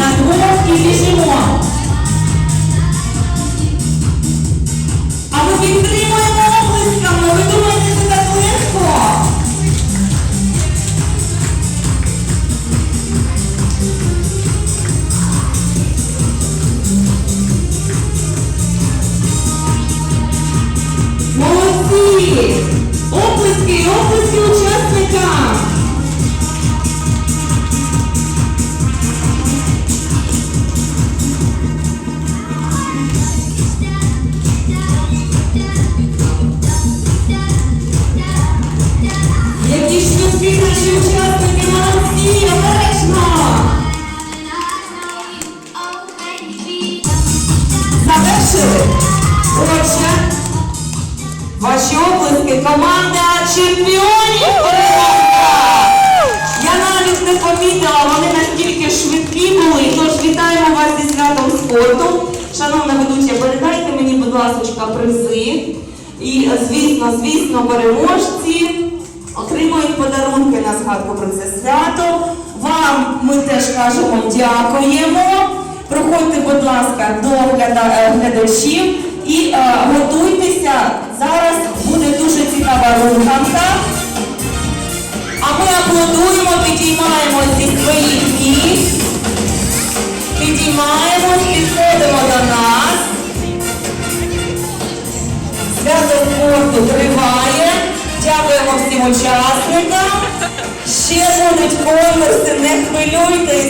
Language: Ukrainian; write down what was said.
на двох і біжимо. А ми підтримуємо облисками. Ви думаєте, це так легко? Молодці! Оплески, оплески у Завершили? Отже, ваші обласки команда чемпіонів! Я навіть не помітила, вони настільки швидкі були. Тож вітаємо вас зі святом спорту. Шановна ведуча, передайте мені, будь ласка, призи. І, звісно, звісно, переможці отримують подарунки на згадку про це свято. Вам ми теж кажемо дякуємо. Проходьте, ласка, до е, глядачів і е, готуйтеся. Зараз буде дуже цікава руханка. А ми аплодуємо, підіймаємось зі своїх місць. Підіймаємось, підходимо до нас. Свято спорту триває. Дякуємо всім учасникам. Ще будуть конкурси, не хвилюйтесь.